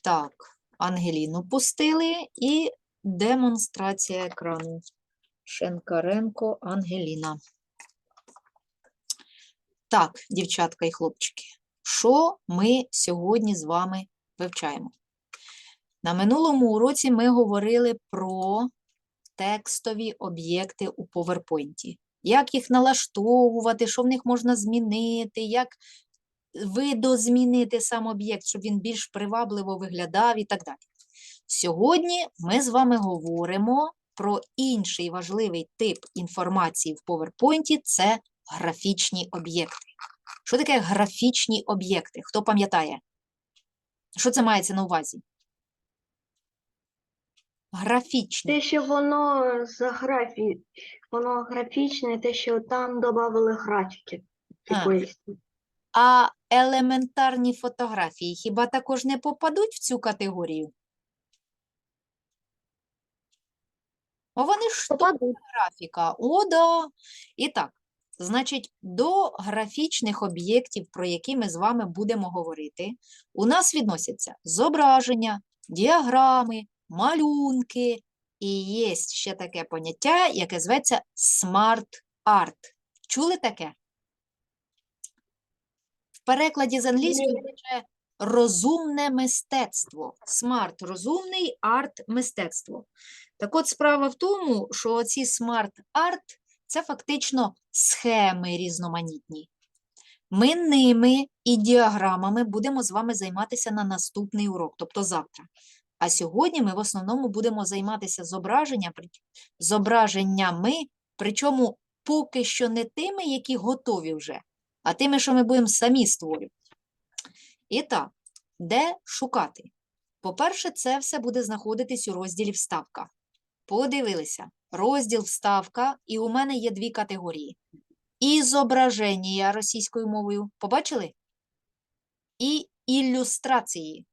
Так, Ангеліну пустили і демонстрація екрану. Шенкаренко Ангеліна. Так, дівчатка і хлопчики, що ми сьогодні з вами вивчаємо? На минулому уроці ми говорили про текстові об'єкти у PowerPoint. Як їх налаштовувати, що в них можна змінити, як видозмінити сам об'єкт, щоб він більш привабливо виглядав і так далі. Сьогодні ми з вами говоримо про інший важливий тип інформації в PowerPoint – це графічні об'єкти. Що таке графічні об'єкти? Хто пам'ятає? Що це мається на увазі? Графічні. Те, що воно з графі... воно графічне, те, що там додали графіки. А. А елементарні фотографії хіба також не попадуть в цю категорію? О, вони ж графіка. О, да. І так, значить, до графічних об'єктів, про які ми з вами будемо говорити, у нас відносяться зображення, діаграми, малюнки, і є ще таке поняття, яке зветься смарт-арт. Чули таке? В перекладі з англійської Ні. розумне мистецтво. Смарт розумний, арт мистецтво. Так от справа в тому, що ці смарт-арт це фактично схеми різноманітні. Ми ними і діаграмами будемо з вами займатися на наступний урок, тобто завтра. А сьогодні ми в основному будемо займатися зображення, зображеннями, причому поки що не тими, які готові вже, а тими, що ми будемо самі створювати. І так, де шукати? По-перше, це все буде знаходитись у розділі Вставка. Подивилися. Розділ Вставка, і у мене є дві категорії. І зображення російською мовою. Побачили? І ілюстрації.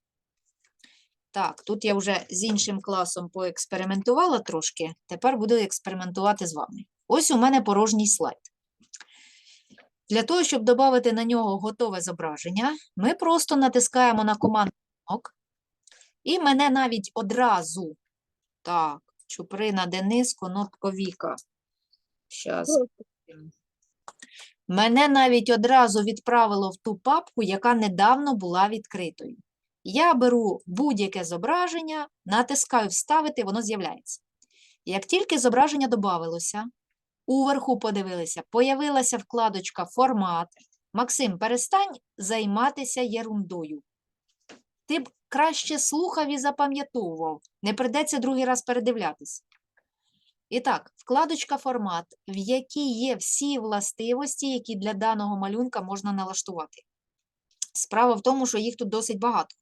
Так, тут я вже з іншим класом поекспериментувала трошки. Тепер буду експериментувати з вами. Ось у мене порожній слайд. Для того, щоб додати на нього готове зображення, ми просто натискаємо на команду і мене навіть одразу. Так, Чуприна Денис, Конопко Віка. Щас. Мене навіть одразу відправило в ту папку, яка недавно була відкритою. Я беру будь-яке зображення, натискаю Вставити, воно з'являється. Як тільки зображення додавилося, уверху подивилися, появилася вкладочка Формат. Максим, перестань займатися ерундою. Ти б краще слухав і запам'ятовував, не придеться другий раз передивлятись. І так, вкладочка Формат, в якій є всі властивості, які для даного малюнка можна налаштувати. Справа в тому, що їх тут досить багато.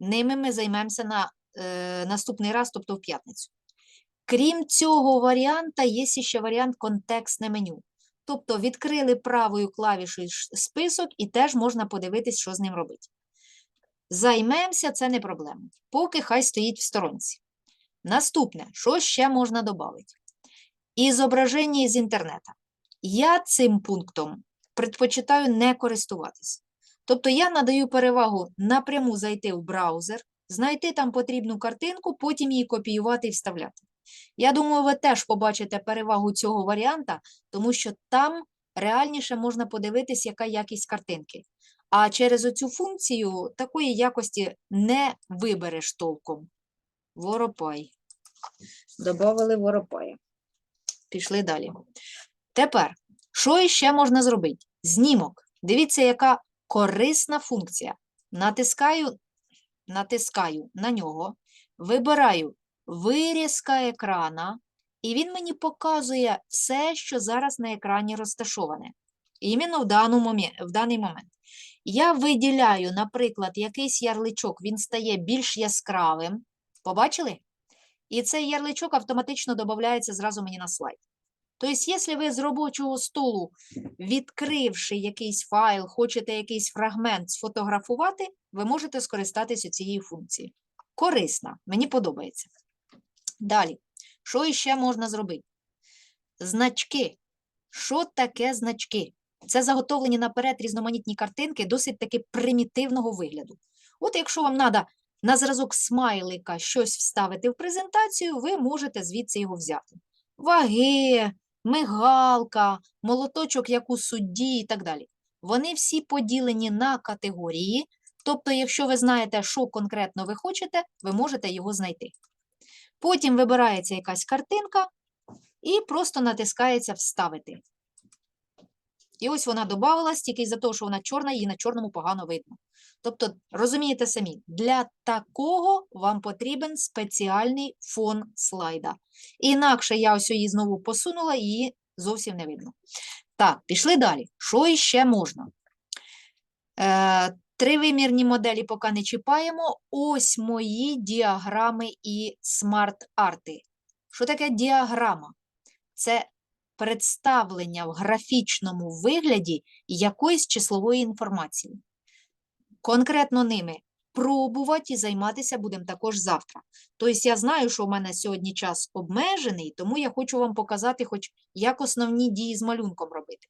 Ними ми займемося на е, наступний раз, тобто в п'ятницю. Крім цього варіанта, є ще варіант контекстне меню. Тобто відкрили правою клавішою список і теж можна подивитись, що з ним робити. Займемося, це не проблема. Поки хай стоїть в сторонці. Наступне, що ще можна додати? І зображення з інтернету. Я цим пунктом предпочитаю не користуватись. Тобто я надаю перевагу напряму зайти в браузер, знайти там потрібну картинку, потім її копіювати і вставляти. Я думаю, ви теж побачите перевагу цього варіанта, тому що там реальніше можна подивитись, яка якість картинки. А через оцю функцію такої якості не вибереш толком. Воропай. Добавили воропая. Пішли далі. Тепер, що ще можна зробити? Знімок. Дивіться, яка корисна функція. Натискаю, натискаю на нього, вибираю вирізка екрана, і він мені показує все, що зараз на екрані розташоване. Іменно в, в даний момент. Я виділяю, наприклад, якийсь ярличок, він стає більш яскравим. Побачили? І цей ярличок автоматично додається зразу мені на слайд. Тобто, якщо ви з робочого столу, відкривши якийсь файл, хочете якийсь фрагмент сфотографувати, ви можете скористатися цією функцією. Корисна, мені подобається. Далі, що іще можна зробити? Значки. Що таке значки? Це заготовлені наперед різноманітні картинки досить таки примітивного вигляду. От якщо вам треба на зразок смайлика щось вставити в презентацію, ви можете звідси його взяти. Ваги, мигалка, молоточок, як у судді і так далі. Вони всі поділені на категорії, тобто, якщо ви знаєте, що конкретно ви хочете, ви можете його знайти. Потім вибирається якась картинка і просто натискається Вставити. І ось вона додавалась, тільки із-за того, що вона чорна, її на чорному погано видно. Тобто, розумієте самі, для такого вам потрібен спеціальний фон слайда. Інакше я ось її знову посунула, її зовсім не видно. Так, пішли далі. Що іще можна? Е, тривимірні моделі поки не чіпаємо. Ось мої діаграми і смарт-арти. Що таке діаграма? Це представлення в графічному вигляді якоїсь числової інформації. Конкретно ними пробувати і займатися будемо також завтра. Тобто я знаю, що у мене сьогодні час обмежений, тому я хочу вам показати, хоч як основні дії з малюнком робити.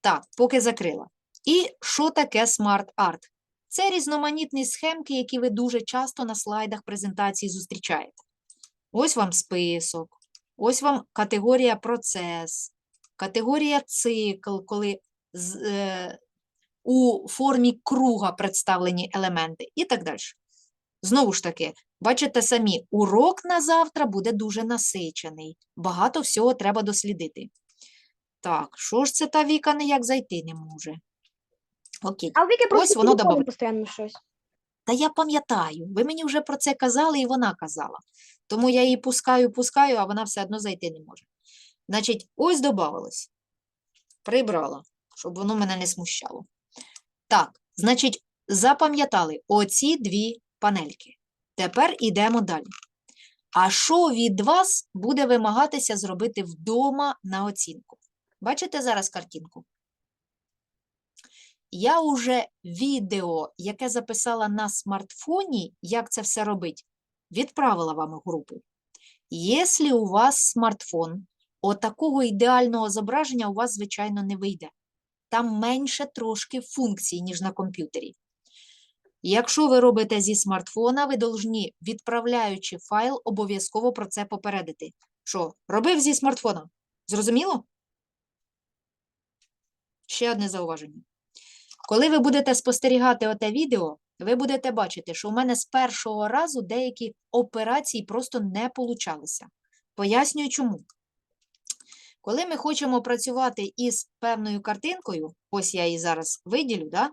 Так, поки закрила. І що таке смарт-арт? Це різноманітні схемки, які ви дуже часто на слайдах презентації зустрічаєте. Ось вам список, ось вам категорія процес, категорія цикл, коли з, е, у формі круга представлені елементи і так далі. Знову ж таки, бачите самі, урок на завтра буде дуже насичений. Багато всього треба дослідити. Так, що ж це та Віка ніяк зайти не може? Окей. А Віки просто воно телефоном постійно щось. Та я пам'ятаю, ви мені вже про це казали, і вона казала. Тому я її пускаю, пускаю, а вона все одно зайти не може. Значить, ось додавалось. Прибрала, щоб воно мене не смущало. Так, значить, запам'ятали оці дві панельки. Тепер йдемо далі. А що від вас буде вимагатися зробити вдома на оцінку? Бачите зараз картинку? Я уже відео, яке записала на смартфоні, як це все робить, відправила вам у групу. Якщо у вас смартфон, отакого ідеального зображення у вас, звичайно, не вийде. Там менше трошки функцій, ніж на комп'ютері. Якщо ви робите зі смартфона, ви повинні, відправляючи файл, обов'язково про це попередити. Що, робив зі смартфона? Зрозуміло? Ще одне зауваження. Коли ви будете спостерігати оте відео, ви будете бачити, що у мене з першого разу деякі операції просто не получалися. Пояснюю чому. Коли ми хочемо працювати із певною картинкою, ось я її зараз виділю, да?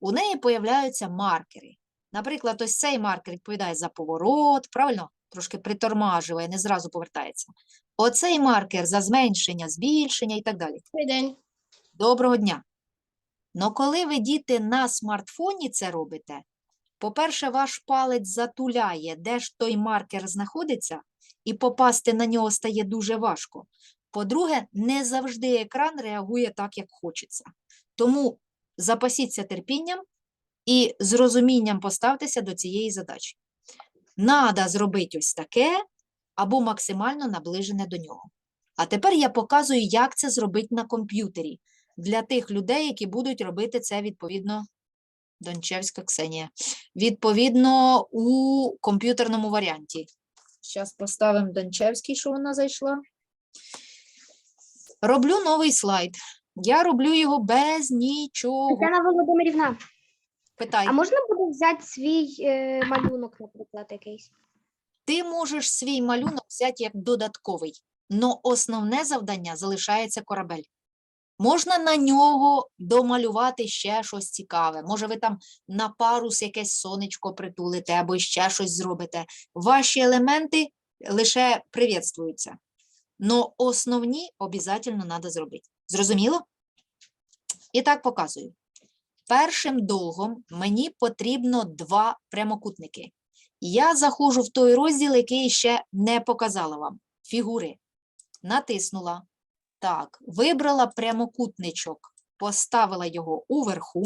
у неї появляються маркери. Наприклад, ось цей маркер відповідає за поворот, правильно? Трошки притормажує, не зразу повертається. Оцей маркер за зменшення, збільшення і так далі. Добрий день. Доброго дня. Но коли ви, діти, на смартфоні це робите, по-перше, ваш палець затуляє, де ж той маркер знаходиться, і попасти на нього стає дуже важко. По-друге, не завжди екран реагує так, як хочеться. Тому запасіться терпінням і з розумінням поставтеся до цієї задачі. Надо зробити ось таке або максимально наближене до нього. А тепер я показую, як це зробити на комп'ютері для тих людей, які будуть робити це відповідно Дончевська Ксенія. Відповідно у комп'ютерному варіанті. Зараз поставимо Дончевський, що вона зайшла. Роблю новий слайд. Я роблю його без нічого. Тетяна Володимирівна, Питай. а можна буде взяти свій е, малюнок, наприклад, якийсь? Ти можеш свій малюнок взяти як додатковий, але основне завдання залишається корабель. Можна на нього домалювати ще щось цікаве. Може, ви там на парус якесь сонечко притулите або ще щось зробите. Ваші елементи лише привітствуються. Но основні обов'язково треба зробити. Зрозуміло? І так показую. Першим долгом мені потрібно два прямокутники. Я заходжу в той розділ, який ще не показала вам. Фігури. Натиснула. Так, вибрала прямокутничок, поставила його уверху.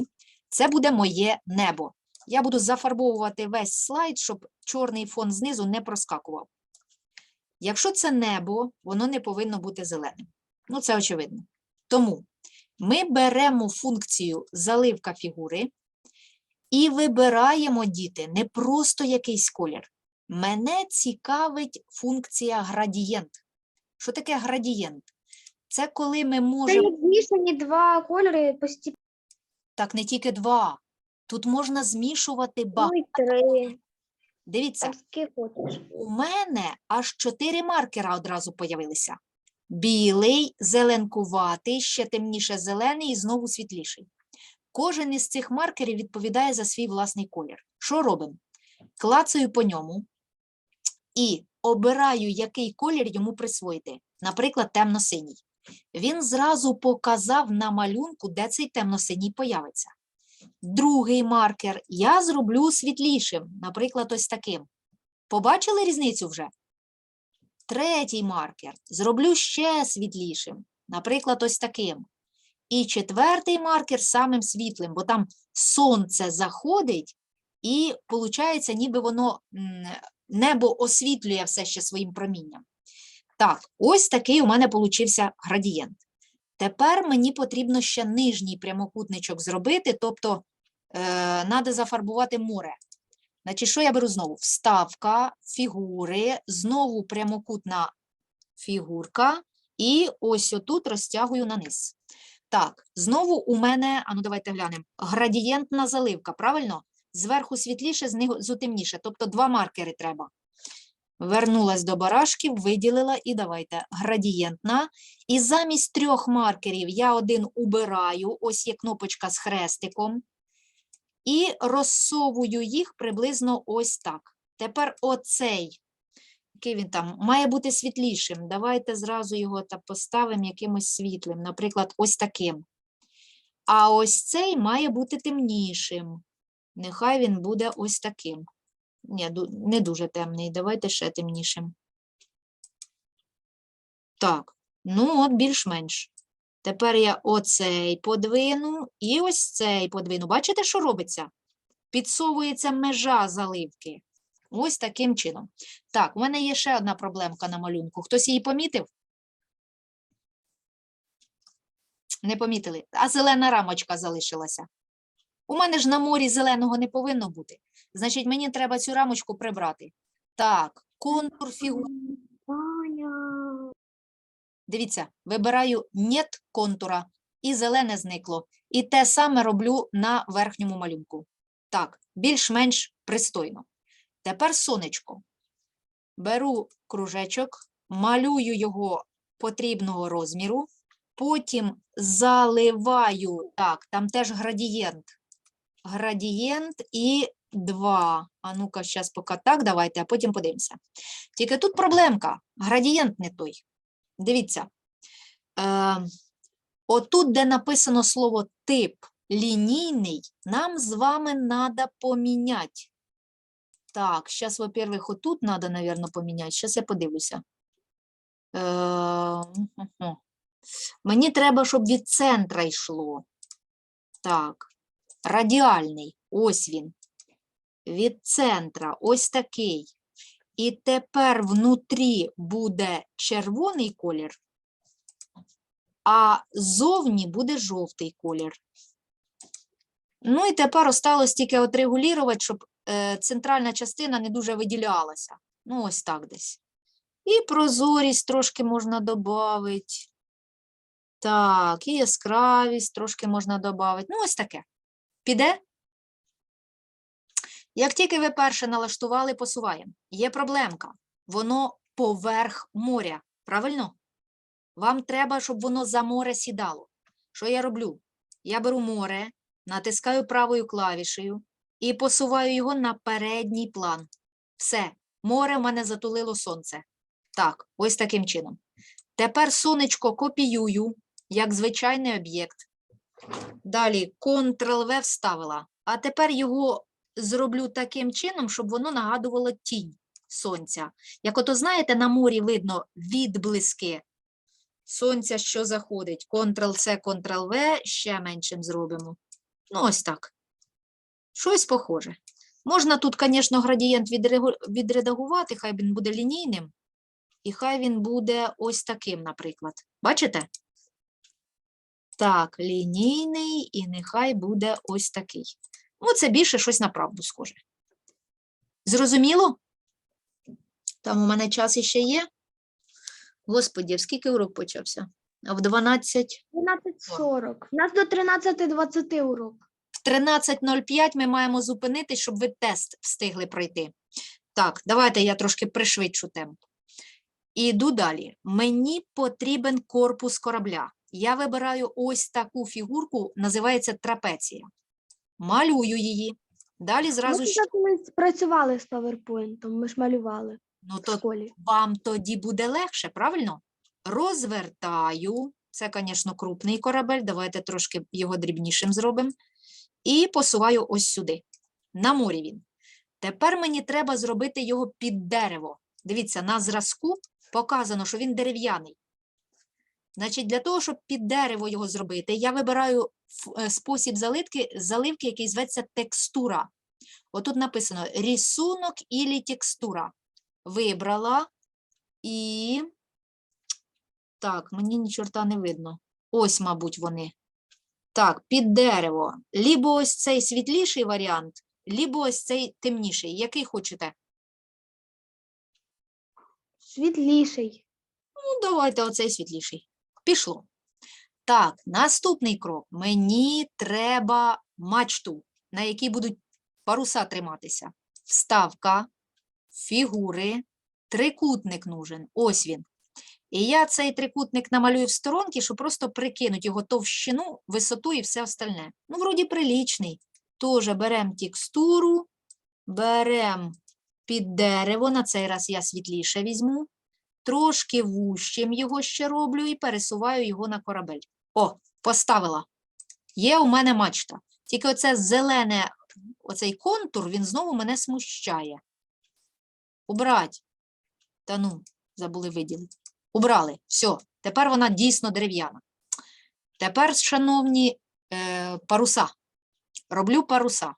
Це буде моє небо. Я буду зафарбовувати весь слайд, щоб чорний фон знизу не проскакував. Якщо це небо, воно не повинно бути зеленим. Ну, це очевидно. Тому Ми беремо функцію заливка фігури і вибираємо, діти, не просто якийсь колір. Мене цікавить функція градієнт. Що таке градієнт? Це коли ми Це можемо. як змішані два кольори постійно. Так, не тільки два. Тут можна змішувати багато. Ну і три. Дивіться, хочеш. у мене аж чотири маркера одразу появилися. Білий, зеленкуватий, ще темніше зелений і знову світліший. Кожен із цих маркерів відповідає за свій власний колір. Що робимо? Клацаю по ньому і обираю, який колір йому присвоїти. Наприклад, темно-синій. Він зразу показав на малюнку, де цей темно-синій появиться. Другий маркер я зроблю світлішим, наприклад, ось таким. Побачили різницю вже? Третій маркер зроблю ще світлішим, наприклад, ось таким. І четвертий маркер самим світлим, бо там сонце заходить, і виходить, ніби воно небо освітлює все ще своїм промінням. Так, ось такий у мене получився градієнт. Тепер мені потрібно ще нижній прямокутничок зробити, тобто треба зафарбувати море. Значить, що я беру знову? Вставка, фігури, знову прямокутна фігурка, і ось отут розтягую на низ. Так, знову у мене, а ну давайте глянемо, градієнтна заливка, правильно? Зверху світліше, знизу темніше, тобто два маркери треба. Вернулась до барашків, виділила і давайте градієнтна. І замість трьох маркерів я один убираю, ось є кнопочка з хрестиком, і розсовую їх приблизно ось так. Тепер оцей, який він там, має бути світлішим. Давайте зразу його та поставимо якимось світлим, наприклад, ось таким. А ось цей має бути темнішим. Нехай він буде ось таким. Ні, не дуже темний. Давайте ще темнішим. Так, ну от більш-менш. Тепер я оцей подвину і ось цей подвину. Бачите, що робиться? Підсовується межа заливки. Ось таким чином. Так, у мене є ще одна проблемка на малюнку. Хтось її помітив? Не помітили. А зелена рамочка залишилася. У мене ж на морі зеленого не повинно бути. Значить, мені треба цю рамочку прибрати. Так, контур фігури. Дивіться, вибираю «Нет» контура, і зелене зникло. І те саме роблю на верхньому малюнку. Так, більш-менш пристойно. Тепер сонечко. Беру кружечок, малюю його потрібного розміру, потім заливаю, так, там теж градієнт. Градієнт і 2. А ну-ка, зараз поки так, давайте, а потім подивимося. Тільки тут проблемка. Градієнт не той. Дивіться. Е, отут, де написано слово тип лінійний, нам з вами треба поміняти. Так, зараз, во-первых, отут треба, мабуть, поміняти. Зараз я подивлюся. Е. Мені треба, щоб від центра йшло. Так, радіальний, ось він. Від центра, ось такий. І тепер внутрі буде червоний колір, а зовні буде жовтий колір. Ну і тепер осталось тільки отрегулювати, щоб е, центральна частина не дуже виділялася. Ну, ось так десь. І прозорість трошки можна додати. Так, і яскравість трошки можна додати. Ну, ось таке. Піде? Як тільки ви перше налаштували, посуваємо. Є проблемка. Воно поверх моря. Правильно? Вам треба, щоб воно за море сідало. Що я роблю? Я беру море, натискаю правою клавішею і посуваю його на передній план. Все, море в мене затулило сонце. Так, ось таким чином. Тепер сонечко копіюю, як звичайний об'єкт. Далі Ctrl-V вставила. А тепер його зроблю таким чином, щоб воно нагадувало тінь сонця. Як ото, знаєте, на морі видно відблиски сонця, що заходить. Ctrl-C, Ctrl-V, ще меншим зробимо. Ну, ось так. Щось похоже. Можна тут, звісно, градієнт відредагувати, хай він буде лінійним, і хай він буде ось таким, наприклад. Бачите? Так, лінійний і нехай буде ось такий. Ну, це більше щось на правду схоже. Зрозуміло? Там у мене час іще є. Господі, скільки урок почався? А В 12. 12.40. У нас до 13.20 урок. В 13.05 ми маємо зупинитись, щоб ви тест встигли пройти. Так, давайте я трошки пришвидшу тему. Іду далі. Мені потрібен корпус корабля. Я вибираю ось таку фігурку, називається трапеція. Малюю її. Далі зразу Ми ще. колись працювали з PowerPoint, ми ж малювали Ну, в то школі. вам тоді буде легше, правильно? Розвертаю. Це, звісно, крупний корабель. Давайте трошки його дрібнішим зробимо. І посуваю ось сюди. На морі він. Тепер мені треба зробити його під дерево. Дивіться, на зразку показано, що він дерев'яний. Значить, для того, щоб під дерево його зробити, я вибираю е, спосіб заливки, заливки, який зветься текстура. Отут написано рисунок ілі текстура вибрала і. Так, мені ні чорта не видно. Ось, мабуть, вони. Так, під дерево. Лібо ось цей світліший варіант, лібо ось цей темніший. Який хочете? Світліший. Ну, давайте оцей світліший. Пішло. Так, наступний крок. Мені треба мачту, на якій будуть паруса триматися. Вставка, фігури, трикутник нужен. Ось він. І я цей трикутник намалюю в сторонки, щоб просто прикинуть його товщину, висоту і все остальне. Ну, вроді прилічний. Тоже беремо текстуру, беремо під дерево, на цей раз я світліше візьму трошки вущим його ще роблю і пересуваю його на корабель. О, поставила. Є у мене мачта. Тільки оце зелене, оцей контур, він знову мене смущає. Убрать. Та ну, забули виділити. Убрали. Все. Тепер вона дійсно дерев'яна. Тепер, шановні, е, паруса. Роблю паруса.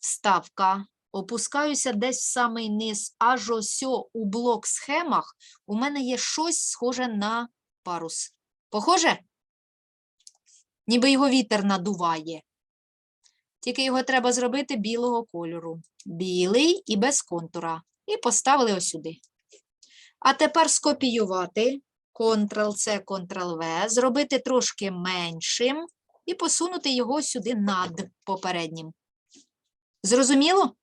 Вставка. Опускаюся десь в самий низ, аж ось у блок схемах у мене є щось схоже на парус. Похоже? Ніби його вітер надуває. Тільки його треба зробити білого кольору. Білий і без контура. І поставили ось сюди. А тепер скопіювати Ctrl-C, Ctrl-V, зробити трошки меншим і посунути його сюди над попереднім. Зрозуміло?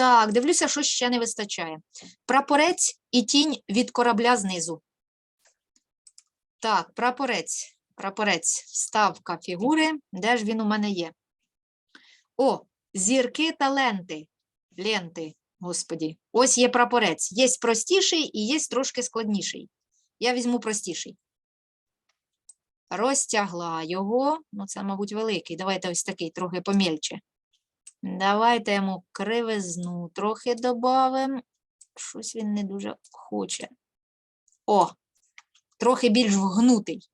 Так, дивлюся, що ще не вистачає. Прапорець і тінь від корабля знизу. Так, прапорець. Прапорець. Вставка фігури. Де ж він у мене є? О, зірки та ленти. Ленти, господі. Ось є прапорець. Є простіший і є трошки складніший. Я візьму простіший. Розтягла його. Ну, це, мабуть, великий. Давайте ось такий, трохи помільче. Давайте йому кривизну трохи додамо. Щось він не дуже хоче. О, трохи більш вгнутий.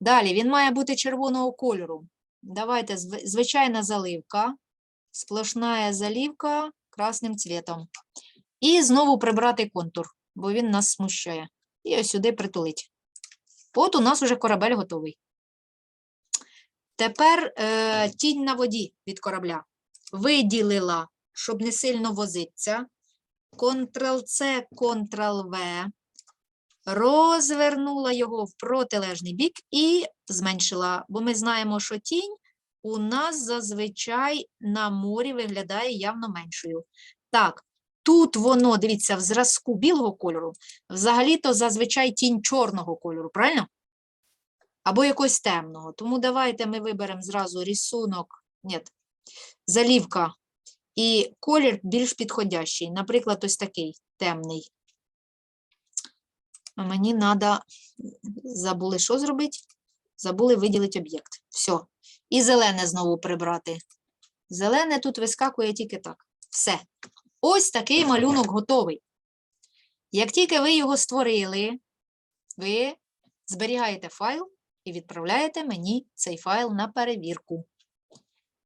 Далі він має бути червоного кольору. Давайте звичайна заливка, сплошна заливка красним цвітом. І знову прибрати контур, бо він нас смущає. І ось сюди притулить. От у нас уже корабель готовий. Тепер е, тінь на воді від корабля виділила, щоб не сильно возиться. Ctrl-C, Ctrl-V. Розвернула його в протилежний бік і зменшила, бо ми знаємо, що тінь у нас зазвичай на морі виглядає явно меншою. Так, тут воно, дивіться, в зразку білого кольору, взагалі-то зазвичай тінь чорного кольору, правильно? Або якогось темного. Тому давайте ми виберемо зразу рисунок. Ні, залівка і колір більш підходящий. Наприклад, ось такий темний. Мені треба, забули що зробити? Забули виділити об'єкт. Все. І зелене знову прибрати. Зелене тут вискакує тільки так. Все. Ось такий малюнок готовий. Як тільки ви його створили, ви зберігаєте файл і відправляєте мені цей файл на перевірку.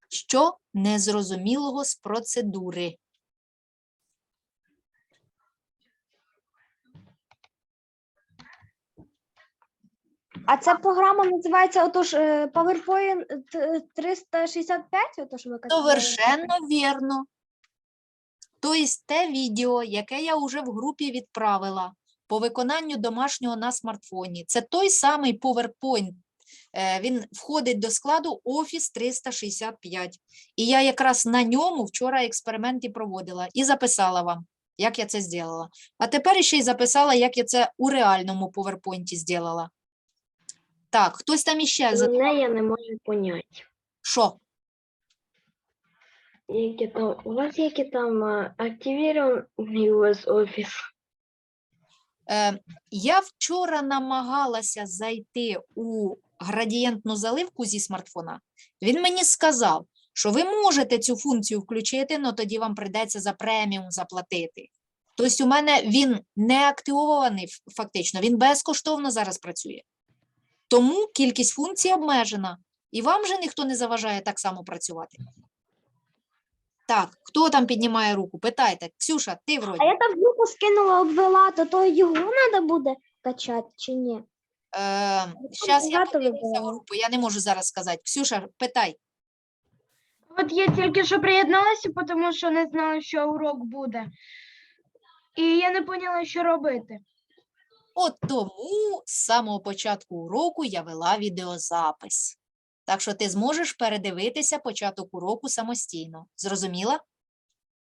Що незрозумілого з процедури? А ця програма називається отож е, PowerPoint 365, отож ви казали? Совершенно вірно. Тобто те відео, яке я вже в групі відправила по виконанню домашнього на смартфоні, це той самий PowerPoint. Е, Він входить до складу Office 365. І я якраз на ньому вчора експеримент і проводила і записала вам, як я це зробила. А тепер ще й записала, як я це у реальному PowerPoint зробила. Так, хтось там іще за Мене я не можу поняти. що? Які там, у вас які там а, активірований US Office? Е, я вчора намагалася зайти у градієнтну заливку зі смартфона. Він мені сказав, що ви можете цю функцію включити, але тоді вам прийдеться за преміум заплатити. Тобто, у мене він не активований фактично, він безкоштовно зараз працює. Тому кількість функцій обмежена, і вам же ніхто не заважає так само працювати. Так, хто там піднімає руку? Питайте. Ксюша, ти вроді. А я там групу скинула обвела, то то його треба буде качати чи ні? Зараз я багато подивлюся групу, я не можу зараз сказати. Ксюша, питай. От я тільки що приєдналася, тому що не знала, що урок буде. І я не поняла, що робити. От тому з самого початку уроку я вела відеозапис. Так що ти зможеш передивитися початок уроку самостійно. Зрозуміла?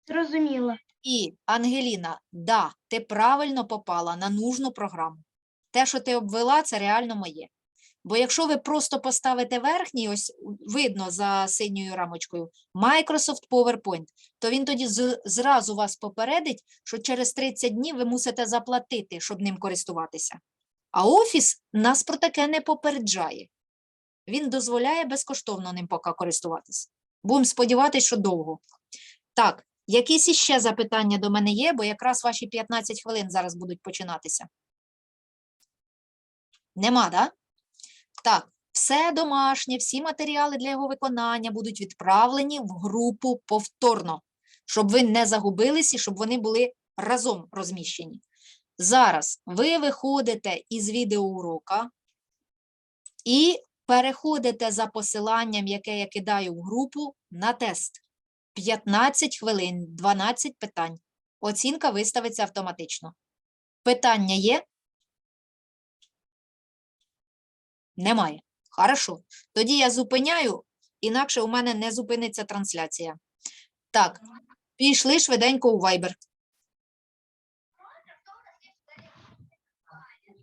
Зрозуміла. І, Ангеліна, да, ти правильно попала на нужну програму. Те, що ти обвела, це реально моє. Бо якщо ви просто поставите верхній, ось видно за синьою рамочкою, Microsoft PowerPoint, то він тоді зразу вас попередить, що через 30 днів ви мусите заплатити, щоб ним користуватися. А Office нас про таке не попереджає. Він дозволяє безкоштовно ним поки користуватися. Будемо сподіватися, що довго. Так, якісь іще запитання до мене є, бо якраз ваші 15 хвилин зараз будуть починатися. Нема, да? Так, все домашнє, всі матеріали для його виконання будуть відправлені в групу повторно, щоб ви не загубились і щоб вони були разом розміщені. Зараз ви виходите із відеоурока і переходите за посиланням, яке я кидаю в групу, на тест. 15 хвилин, 12 питань. Оцінка виставиться автоматично. Питання є? Немає. Хорошо. Тоді я зупиняю, інакше у мене не зупиниться трансляція. Так, пішли швиденько у Viber.